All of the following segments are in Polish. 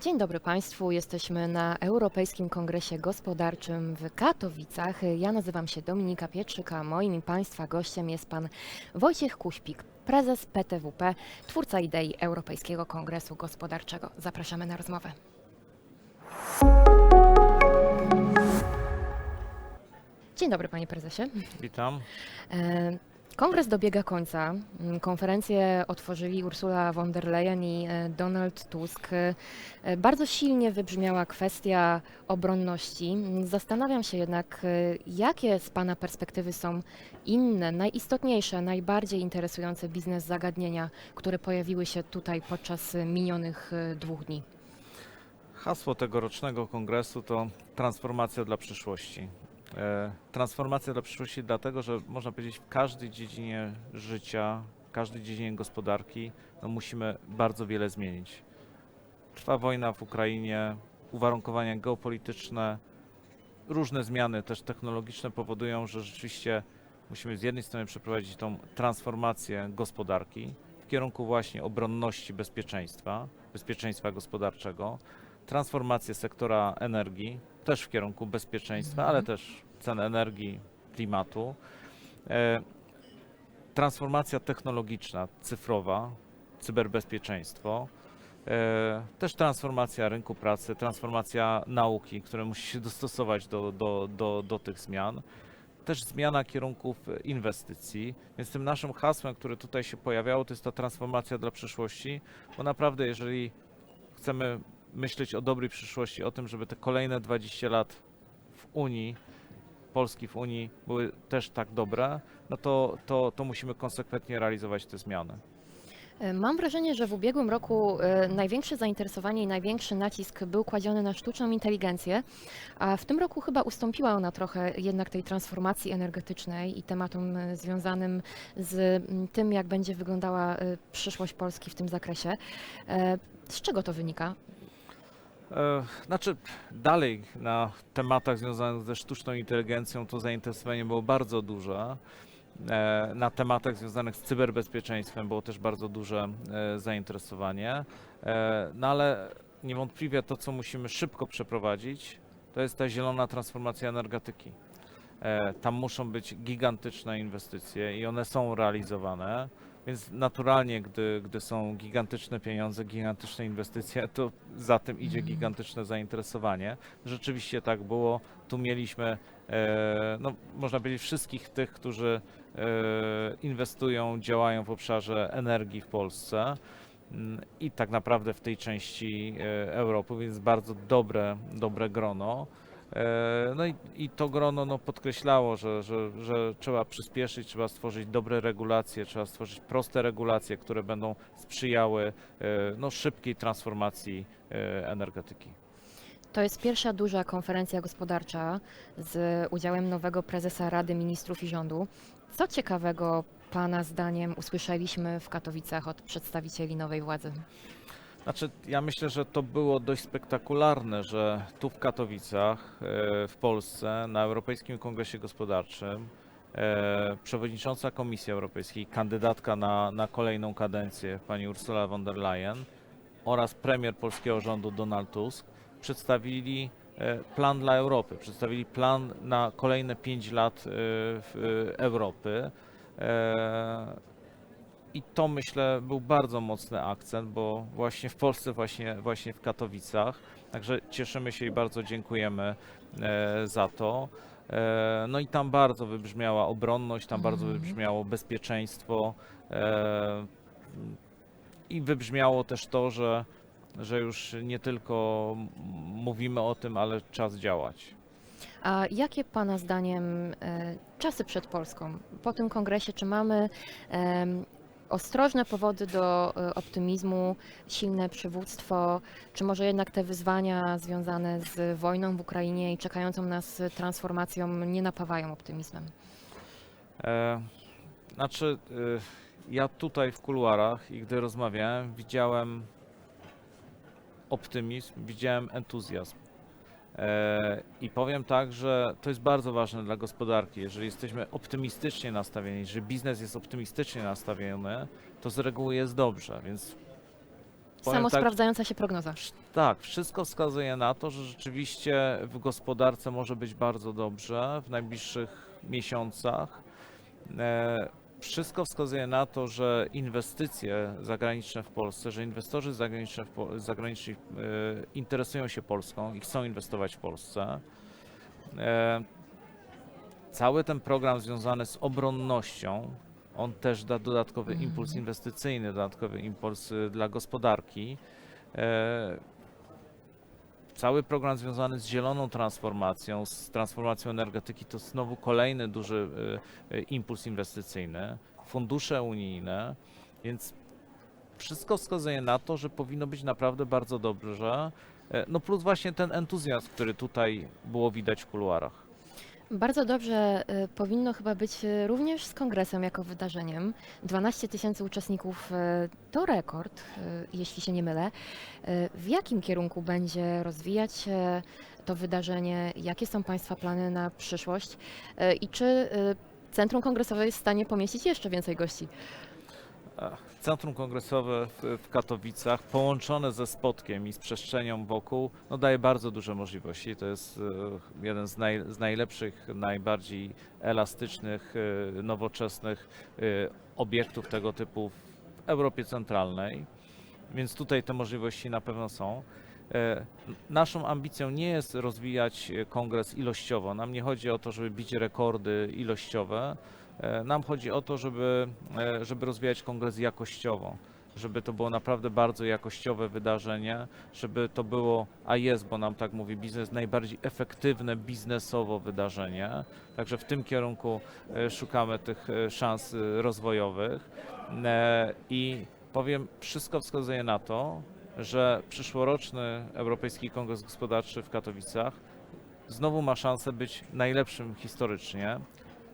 Dzień dobry Państwu. Jesteśmy na Europejskim Kongresie Gospodarczym w Katowicach. Ja nazywam się Dominika Pietrzyk, a moim Państwa gościem jest Pan Wojciech Kuśpik, prezes PTWP, twórca idei Europejskiego Kongresu Gospodarczego. Zapraszamy na rozmowę. Dzień dobry Panie Prezesie. Witam. E, Kongres dobiega końca. Mm, Konferencję otworzyli Ursula von der Leyen i e, Donald Tusk. E, Bardzo silnie wybrzmiała kwestia obronności. Mm, Zastanawiam się jednak, e, jakie z Pana perspektywy są inne, najistotniejsze, najbardziej interesujące biznes zagadnienia, które pojawiły się tutaj podczas e, minionych e, dwóch dni. Hasło tegorocznego kongresu to transformacja dla przyszłości. E, transformacja dla przyszłości dlatego, że można powiedzieć w każdej dziedzinie życia, w każdej dziedzinie gospodarki no musimy bardzo wiele zmienić. Trwa wojna w Ukrainie, uwarunkowania geopolityczne, różne zmiany też technologiczne powodują, że rzeczywiście musimy z jednej strony przeprowadzić tą transformację gospodarki w kierunku właśnie obronności bezpieczeństwa, bezpieczeństwa gospodarczego, transformację sektora energii, też w kierunku bezpieczeństwa, Mhm. ale też cen energii, klimatu. E, transformacja technologiczna, cyfrowa, cyberbezpieczeństwo. E, też transformacja rynku pracy, transformacja nauki, która musi się dostosować do, do, do, do tych zmian. Też zmiana kierunków inwestycji. Więc tym naszym hasłem, które tutaj się pojawiało, to jest ta transformacja dla przyszłości, bo naprawdę, jeżeli chcemy myśleć o dobrej przyszłości, o tym, żeby te kolejne 20 lat w Unii, Polski w Unii były też tak dobre, no to, to, to musimy konsekwentnie realizować te zmiany. E, Mam wrażenie, że w ubiegłym roku e, największe zainteresowanie i największy nacisk był kładziony na sztuczną inteligencję, a w tym roku chyba ustąpiła ona trochę jednak tej transformacji energetycznej i tematom e, związanym z tym, jak będzie wyglądała przyszłość Polski w tym zakresie. Z czego to wynika? E, Znaczy, dalej na tematach związanych ze sztuczną inteligencją to zainteresowanie było bardzo duże. E, Na tematach związanych z cyberbezpieczeństwem było też bardzo duże e, zainteresowanie. No ale niewątpliwie to, co musimy szybko przeprowadzić, to jest ta zielona transformacja energetyki. Tam muszą być gigantyczne inwestycje i one są realizowane. Więc naturalnie, gdy, gdy są gigantyczne pieniądze, gigantyczne inwestycje, to za tym idzie Mhm. gigantyczne zainteresowanie. Rzeczywiście tak było. Tu mieliśmy, e, no, można powiedzieć, wszystkich tych, którzy e, inwestują, działają w obszarze energii w Polsce mm, i tak naprawdę w tej części e, Europy, więc bardzo dobre, dobre grono. E, No i, i to grono no, podkreślało, że, że, że trzeba przyspieszyć, trzeba stworzyć dobre regulacje, trzeba stworzyć proste regulacje, które będą sprzyjały e, no, szybkiej transformacji e, energetyki. To jest pierwsza duża konferencja gospodarcza z udziałem nowego prezesa Rady Ministrów i Rządu. Co ciekawego Pana zdaniem usłyszeliśmy w Katowicach od przedstawicieli nowej władzy? Znaczy, ja myślę, że to było dość spektakularne, że tu w Katowicach, e, w Polsce, na Europejskim Kongresie Gospodarczym, e, przewodnicząca Komisji Europejskiej, kandydatka na, na kolejną kadencję, pani Ursula von der Leyen oraz premier polskiego rządu Donald Tusk przedstawili e, plan dla Europy, przedstawili plan na kolejne 5 lat Europy. I to myślę był bardzo mocny akcent, bo właśnie w Polsce, właśnie, właśnie w Katowicach. Także cieszymy się i bardzo dziękujemy e, za to. E, no i tam bardzo wybrzmiała obronność, tam bardzo Mhm. wybrzmiało bezpieczeństwo e, i wybrzmiało też to, że, że już nie tylko mówimy o tym, ale czas działać. A jakie Pana zdaniem czasy przed Polską? Po tym kongresie, czy mamy ostrożne powody do e, optymizmu, silne przywództwo, czy może jednak te wyzwania związane z wojną w Ukrainie i czekającą nas transformacją nie napawają optymizmem? E, znaczy, y, ja tutaj w kuluarach i gdy rozmawiałem, widziałem optymizm, widziałem entuzjazm. E, I powiem tak, że to jest bardzo ważne dla gospodarki. Jeżeli jesteśmy optymistycznie nastawieni, że biznes jest optymistycznie nastawiony, to z reguły jest dobrze, więc powiem Samo tak, sprawdzająca się prognoza. Tak, wszystko wskazuje na to, że rzeczywiście w gospodarce może być bardzo dobrze w najbliższych miesiącach. E, Wszystko wskazuje na to, że inwestycje zagraniczne w Polsce, że inwestorzy zagraniczni, zagraniczni e, interesują się Polską i chcą inwestować w Polsce. E, Cały ten program związany z obronnością, on też da dodatkowy Mhm. impuls inwestycyjny, dodatkowy impuls y, dla gospodarki. Cały program związany z zieloną transformacją, z transformacją energetyki, to znowu kolejny duży y, y, impuls inwestycyjny, fundusze unijne, więc wszystko wskazuje na to, że powinno być naprawdę bardzo dobrze. E, No plus właśnie ten entuzjazm, który tutaj było widać w kuluarach. Bardzo dobrze y, powinno chyba być y, również z kongresem jako wydarzeniem. 12 tysięcy uczestników y, to rekord, jeśli się nie mylę. W jakim kierunku będzie rozwijać się to wydarzenie? Jakie są Państwa plany na przyszłość? I czy Centrum Kongresowe jest w stanie pomieścić jeszcze więcej gości? Centrum Kongresowe w, Katowicach, połączone ze spotkiem i z przestrzenią wokół, no daje bardzo duże możliwości. To jest e, jeden z, naj, z najlepszych, najbardziej elastycznych, e, nowoczesnych e, obiektów tego typu w Europie Centralnej, więc tutaj te możliwości na pewno są. Naszą ambicją nie jest rozwijać kongres ilościowo. Nam nie chodzi o to, żeby bić rekordy ilościowe. E, Nam chodzi o to, żeby, e, żeby rozwijać kongres jakościowo, żeby to było naprawdę bardzo jakościowe wydarzenie, żeby to było, a jest, bo nam tak mówi biznes, najbardziej efektywne biznesowo wydarzenie. Także w tym kierunku e, szukamy tych szans rozwojowych. I powiem, wszystko wskazuje na to, że przyszłoroczny Europejski Kongres Gospodarczy w Katowicach znowu ma szansę być najlepszym historycznie.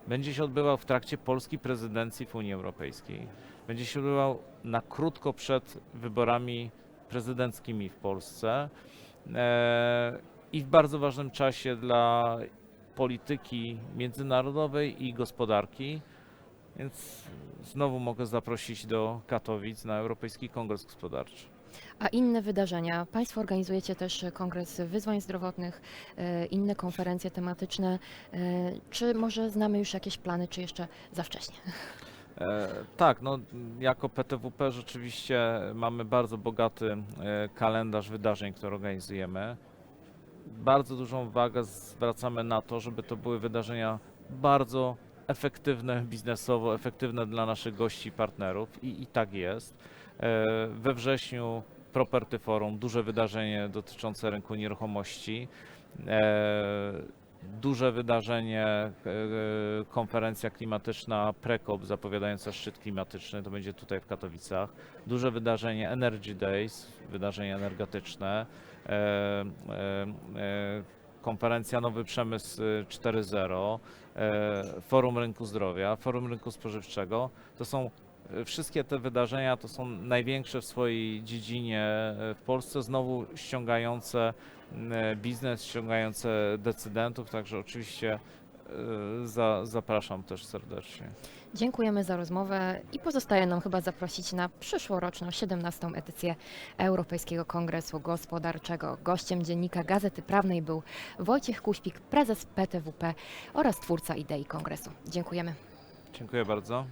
Będzie się odbywał w trakcie polskiej prezydencji w Unii Europejskiej. Będzie się odbywał na krótko przed wyborami prezydenckimi w Polsce e, i w bardzo ważnym czasie dla polityki międzynarodowej i gospodarki. Więc znowu mogę zaprosić do Katowic na Europejski Kongres Gospodarczy. A inne wydarzenia? Państwo organizujecie też Kongres Wyzwań Zdrowotnych, e, inne konferencje tematyczne. E, Czy może znamy już jakieś plany, czy jeszcze za wcześnie? E, tak, no jako PTWP rzeczywiście mamy bardzo bogaty kalendarz wydarzeń, które organizujemy. Bardzo dużą uwagę zwracamy na to, żeby to były wydarzenia bardzo efektywne biznesowo, efektywne dla naszych gości i partnerów i, i tak jest. E, We wrześniu Property Forum, duże wydarzenie dotyczące rynku nieruchomości. E, duże wydarzenie, e, konferencja klimatyczna PreCOP zapowiadająca szczyt klimatyczny, to będzie tutaj w Katowicach. Duże wydarzenie Energy Days, wydarzenie energetyczne. Konferencja Nowy Przemysł 4.0, e, Forum Rynku Zdrowia, Forum Rynku Spożywczego. To są wszystkie te wydarzenia to są największe w swojej dziedzinie e, w Polsce, znowu ściągające e, biznes, ściągające decydentów, także oczywiście e, za, zapraszam też serdecznie. Dziękujemy za rozmowę i pozostaje nam chyba zaprosić na przyszłoroczną 17. edycję Europejskiego Kongresu Gospodarczego. Gościem dziennika Gazety Prawnej był Wojciech Kuśpik, prezes PTWP oraz twórca idei kongresu. Dziękujemy. Dziękuję bardzo.